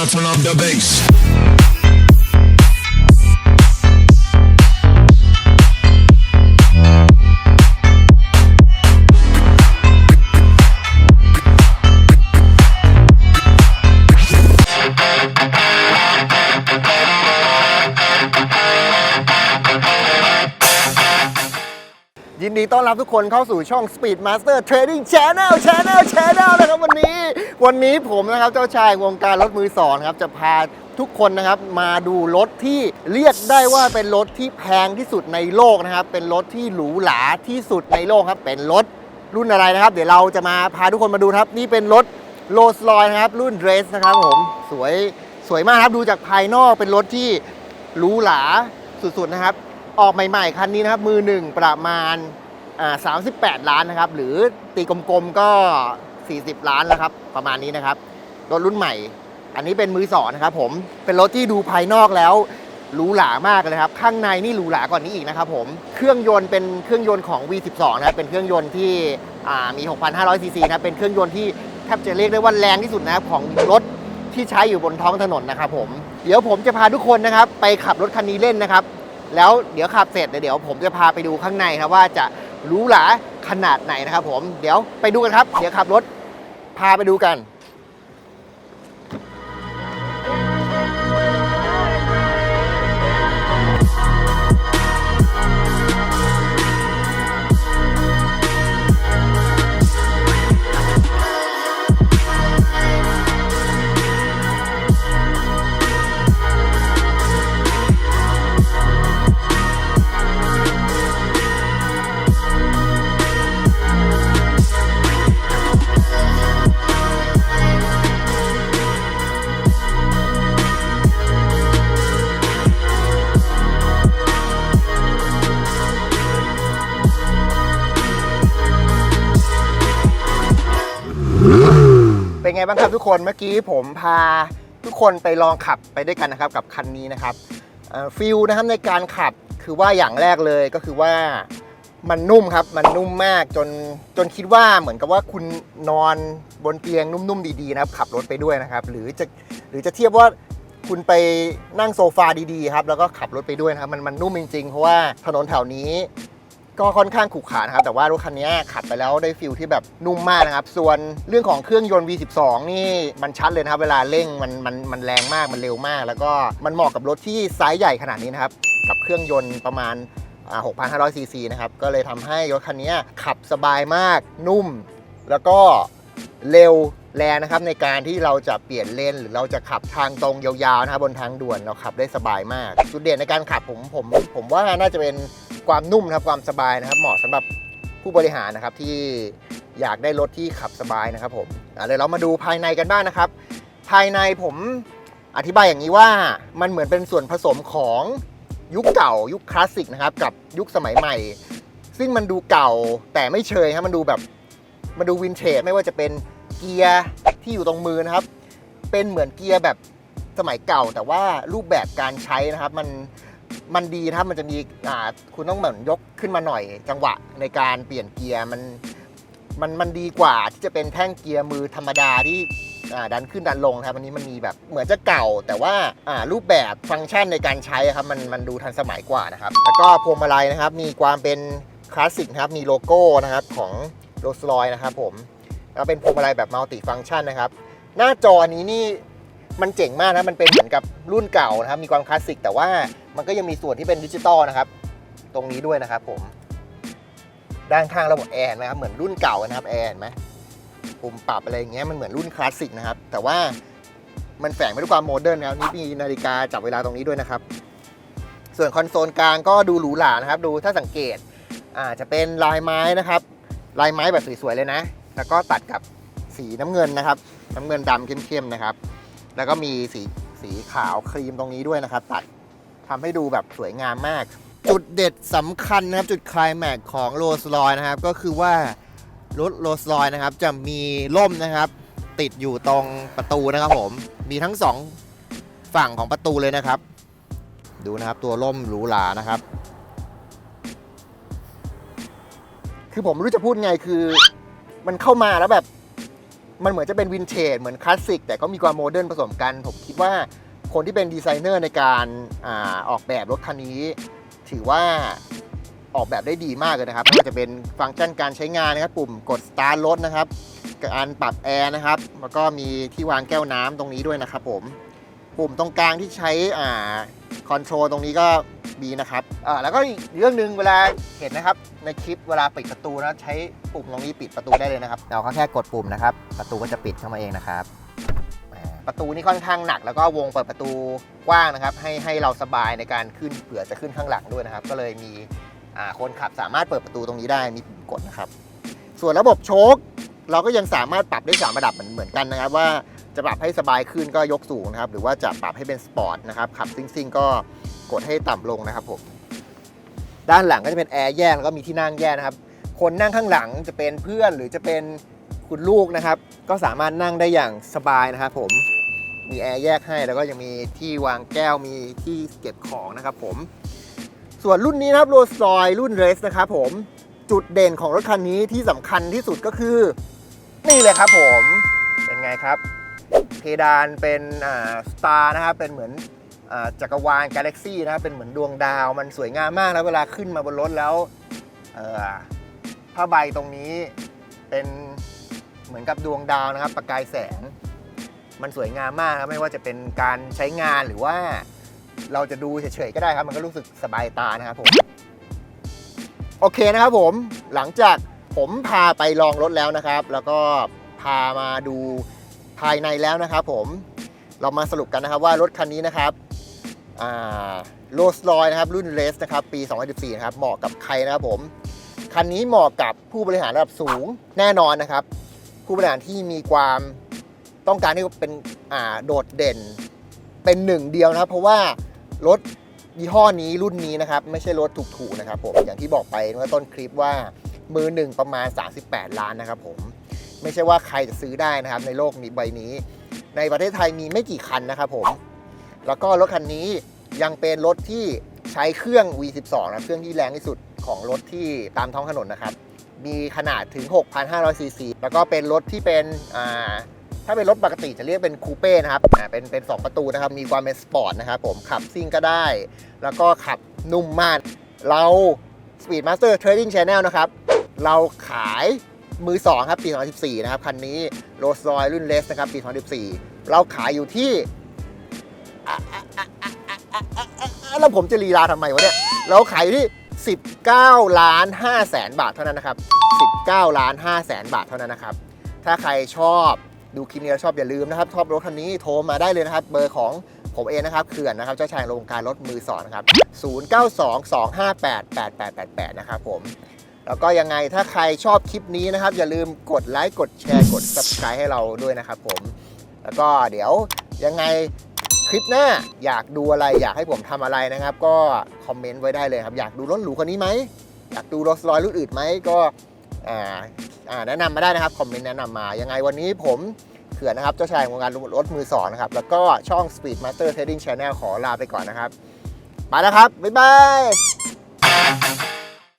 I turn up the bass. ดีต้อนรับทุกคนเข้าสู่ช่อง Speed Master Trading Channel Channel Channel นะครับวันนี้ วันนี้ผมนะครับเจ้าชายวงการรถมือสองครับจะพาทุกคนนะครับมาดูรถที่เรียกได้ว่าเป็นรถที่แพงที่สุดในโลกนะครับ เป็นรถที่หรูหราที่สุดในโลกครับ เป็นรถรุ่นอะไรนะครับ เดี๋ยวเราจะมาพาทุกคนมาดูครับ นี่เป็นรถโรลส์รอยนะครับ รุ่นเดรสนะครับผมสวยสวยมากครับดูจากภายนอกเป็นรถที่หรูหราสุดๆนะครับ ออกใหม่ๆ คันนี้นะครับ มือหนึ่งประมาณ อ่า38ล้านนะครับ หรือตีกลมๆก็ 40 ล้านแล้วครับ ประมาณนี้นะครับ รถรุ่นใหม่ อันนี้เป็นมือสองนะครับผม เป็นรถที่ดูภายนอกแล้วหรูหรามากเลยครับ ข้างในนี่หรูหรากว่านี้อีกนะครับผม เครื่องยนต์เป็นเครื่องยนต์ของ V12 นะครับ เป็นเครื่องยนต์ที่อ่ามี 6,500 ซีซีนะ เป็นเครื่องยนต์ที่แทบจะเรียกได้ว่าแรงที่สุดนะครับของรถที่ใช้อยู่บนท้องถนนนะครับผม เดี๋ยวผมจะพาทุกคนนะครับ ไปขับรถคันนี้เล่นนะครับ แล้วเดี๋ยวขับเสร็จเดี๋ยวผมจะพาไปดูข้างในครับว่าจะ หรูหราขนาดไหนนะครับผม เดี๋ยวไปดูกันครับ เดี๋ยวขับรถพาไปดูกัน เป็นไงบ้างครับทุกคนเมื่อกี้ผมพาทุกคนไปลองขับไปด้วยกันนะครับกับคันนี้นะครับฟิลนะครับในการขับคือว่าอย่างแรกเลยก็คือว่ามันนุ่มครับ มันนุ่มมากจนจนคิดว่าเหมือนกับว่าคุณนอนบนเตียงนุ่มๆดีๆนะครับ ขับรถไปด้วยนะครับ หรือจะหรือจะเทียบว่าคุณไปนั่งโซฟาดีๆครับแล้วก็ขับรถไปด้วยนะครับมันมันนุ่มจริงๆ เพราะว่าถนนแถวนี้ ก็ค่อนข้างขรุขระนะครับ แต่ว่ารถคันนี้ขับไปแล้วได้ฟิลที่แบบนุ่มมากนะครับ ส่วนเรื่องของเครื่องยนต์ V12 นี่มันชัดเลยนะครับเวลาเร่งมันมันมันแรงมากมันเร็วมาก แล้วก็มันเหมาะกับรถที่ไซส์ใหญ่ขนาดนี้นะครับ กับเครื่องยนต์ประมาณ6,500ซีซีนะครับ ก็เลยทำให้รถคันนี้ขับสบายมาก นุ่ม แล้วก็เร็วแรงนะครับในการที่เราจะเปลี่ยนเลนหรือเราจะขับทางตรงยาวๆนะครับบนทางด่วนเราขับได้สบายมาก จุดเด่นในการขับผมผมผมว่าน่าจะเป็น ความนุ่มนะครับความสบายนะครับ เหมาะสำหรับผู้บริหารนะครับที่อยากได้รถที่ขับสบายนะครับผมอะเดี๋ยวเรามาดูภายในกันบ้างนะครับ ภายในผมอธิบายอย่างนี้ว่ามันเหมือนเป็นส่วนผสมของยุคเก่ายุคคลาสสิกนะครับกับยุคสมัยใหม่ ซึ่งมันดูเก่าแต่ไม่เชยครับมันดูแบบมาดูวินเทจไม่ว่าจะเป็นเกียร์ที่อยู่ตรงมือนะครับ เป็นเหมือนเกียร์แบบสมัยเก่า แต่ว่ารูปแบบการใช้นะครับ มัน มันดีนะครับมันจะมีอ่าคุณต้องเหมือนยกขึ้นมาหน่อย จังหวะในการเปลี่ยนเกียร์มันมันมันดีกว่าที่จะเป็นแท่งเกียร์มือธรรมดาที่ดันขึ้นดันลงครับอันนี้มันมีแบบเหมือนจะเก่า แต่ว่าารูปแบบฟังก์ชันในการใช้ครับมันมันดูทันสมัยกว่านะครับแล้วก็พวงมาลัยนะครับ มีความเป็นคลาสสิกนะครับมีโลโก้นะครับของโรสลอยนะครับผมแล้วเป็นพวงมาลัยแบบมัลติฟัง c t ชันนะครับหน้าจอนี้นี่มันเจ๋งมากนะมันเป็นเหมือนกับรุ่นเก่านะครับมีความคลาสสิกแต่ว่า มันก็ยังมีส่วนที่เป็นดิจิตอลนะครับ ตรงนี้ด้วยนะครับผม ด้านข้างระบบแอร์นะครับ เหมือนรุ่นเก่านะครับแอร์เห็นไหมปุ่มปรับอะไรอย่างเงี้ยมันเหมือนรุ่นคลาสสิกนะครับ แต่ว่ามันแฝงไปด้วยความโมเดิร์นนะครับนี่มีนาฬิกาจับเวลาตรงนี้ด้วยนะครับ ส่วนคอนโซลกลางก็ดูหรูหรานะครับ ดูถ้าสังเกตอาจะเป็นลายไม้นะครับ ลายไม้แบบสวยๆเลยนะ แล้วก็ตัดกับสีน้ำเงินนะครับ น้ำเงินดำเข้มๆนะครับ แล้วก็มีสีสีขาวครีมตรงนี้ด้วยนะครับ ตัด ทำให้ดูแบบสวยงามมาก จุดเด็ดสำคัญนะครับ จุดคลายแม็กของโรสลอยนะครับ ก็คือว่ารถโรสลอยนะครับ จะมีล่มนะครับ ติดอยู่ตรงประตูนะครับผม มีทั้งสองฝั่งของประตูเลยนะครับ ดูนะครับตัวล่มหรูหรานะครับ คือผมไม่รู้จะพูดไงคือ มันเข้ามาแล้วแบบ มันเหมือนจะเป็นวินเทจเหมือนคลาสสิกแต่ก็มีความโมเดิร์นผสมกัน ผมคิดว่า คนที่เป็นดีไซเนอร์ในการอาออกแบบรถคันนี้ ถือว่าออกแบบได้ดีมากเลยนะครับไม่ว่าจะเป็นฟังก์ชันการใช้งานนะครับ ปุ่มกดสตาร์ทรถนะครับการปรับแอร์นะครับ แล้วก็มีที่วางแก้วน้ำตรงนี้ด้วยนะครับผม ปุ่มตรงกลางที่ใช้อ่าคอนโทรลตรงนี้ก็มีนะครับอ่าแล้วก็อีกเรื่องหนึ่งเวลาเห็นนะครับ ในคลิปเวลาปิดประตูนะใช้ปุ่มตรงนี้ปิดประตูได้เลยนะครับ เราก็แค่กดปุ่มนะครับ ประตูก็จะปิดเข้ามาเองนะครับ ประตูนี่ค่อนข้างหนัก แล้วก็วงเปิดประตูกว้างนะครับ ให้ให้เราสบายในการขึ้นเผื่อจะขึ้นข้างหลังด้วยนะครับ ก็เลยมีคนขับสามารถเปิดประตูตรงนี้ได้มีปุ่มกดนะครับ ส่วนระบบโชคเราก็ยังสามารถปรับได้สามระดับเหมือนเหมือนกันนะครับ ว่าจะปรับให้สบายขึ้นก็ยกสูงนะครับ หรือว่าจะปรับให้เป็นสปอร์ตนะครับขับซิ่งซิ่งๆก็กดให้ต่ำลงนะครับผมด้านหลังก็จะเป็นแอร์แยกแล้วก็มีที่นั่งแยกนะครับ คนนั่งข้างหลังจะเป็นเพื่อนหรือจะเป็นคุณลูกนะครับ ก็สามารถนั่งได้อย่างสบายนะครับผม มีแอร์แยกให้แล้วก็ยังมีที่วางแก้วมีที่เก็บของนะครับผม ส่วนรุ่นนี้นะครับโรสอยรุ่นเรสนะครับผมจุดเด่นของรถคันนี้ที่สำคัญที่สุดก็คือ นี่เลยครับผม เป็นไงครับ เพดานเป็นอ่าสตาร์นะครับเป็นเหมือนอ่าจักรวาลกาแล็กซี่นะครับเป็นเหมือนดวงดาว มันสวยงามมากแล้วเวลาขึ้นมาบนรถแล้วผ้าใบตรงนี้เป็นเหมือนกับดวงดาวนะครับ ประกายแสง มันสวยงามมากครับไม่ว่าจะเป็นการใช้งานหรือว่า เราจะดูเฉยๆก็ได้ครับ มันก็รู้สึกสบายตานะครับผม โอเคนะครับผมหลังจากผมพาไปลองรถแล้วนะครับ แล้วก็พามาดูภายในแล้วนะครับผมเรามาสรุปกันนะครับว่ารถคันนี้นะครับโรสลอยนะครับรุ่นเลสนะครับปี 2014 นะครับเหมาะกับใครนะครับผม คันนี้เหมาะกับผู้บริหารระดับสูงแน่นอนนะครับ ผู้บริหารที่มีความ ต้องการที่เป็นอ่าโดดเด่น เป็นหนึ่งเดียวนะครับ เพราะว่ารถยี่ห้อนี้รุ่นนี้นะครับไม่ใช่รถถูกๆนะครับผมอย่างที่บอกไปเมื่อต้นคลิปว่ามือหนึ่งประมาณ 38 ล้านนะครับผมไม่ใช่ว่าใครจะซื้อได้นะครับในโลกนี้ใบนี้ ในประเทศไทยมีไม่กี่คันนะครับผมแล้วก็รถคันนี้ยังเป็นรถที่ใช้เครื่อง V12 นะเครื่องที่แรงที่สุดของรถที่ตามท้องถนนนะครับ มีขนาดถึง 6,500ซีซีแล้วก็เป็นรถที่เป็นอ่า ถ้าเป็นรถปกติจะเรียกเป็นคูเป้นะครับอ่าเป็นเป็น2ประตูนะครับ มีความเป็นสปอร์ตนะครับผมขับซิ่งก็ได้ แล้วก็ขับนุ่มมาก เรา Speedmaster Trading Channel นะครับ เราขายมือ2ครับปี 2014 นะครับ คันนี้โรส o อยรุ่นเลสนะครับ ปี 2014 เราขายอยู่ที่อะอะอะอะอะอะอะอะอะแล้วผมจะลีลาทำไมวะเนี่ย เราขายอยู่ที่ 19 ล้าน5แสนบาทเท่านั้นนะครับ 19 ล้าน5แสนบาทเท่านั้นนะครับ ถ้าใครชอบ ดูคลิปนี้แล้วชอบอย่าลืมนะครับชอบรถคันนี้โทรมาได้เลยนะครับ เบอร์ของผมเองนะครับเขื่อนนะครับเจ้าชายโรงการรถมือสองนะครับ 0922588888 นะครับผม แล้วก็ยังไงถ้าใครชอบคลิปนี้นะครับ อย่าลืมกดไลค์กดแชร์กด subscribe ให้เราด้วยนะครับผม แล้วก็เดี๋ยวยังไงคลิปหน้าอยากดูอะไรอยากให้ผมทำอะไรนะครับ ก็คอมเมนต์ไว้ได้เลยครับ อยากดูรถหรูคันนี้ไหมอยากดูรถลอยรุ่นอื่นไหมก็อ่า แนะนำมาได้นะครับ คอมเมนต์แนะนำมา ยังไงวันนี้ผมเขื่อนนะครับ เจ้าชายของการรถมือสองนะครับ แล้วก็ช่อง Speed Master Trading Channel ขอลาไปก่อนนะครับ ไปแล้วครับ บ๊ายบาย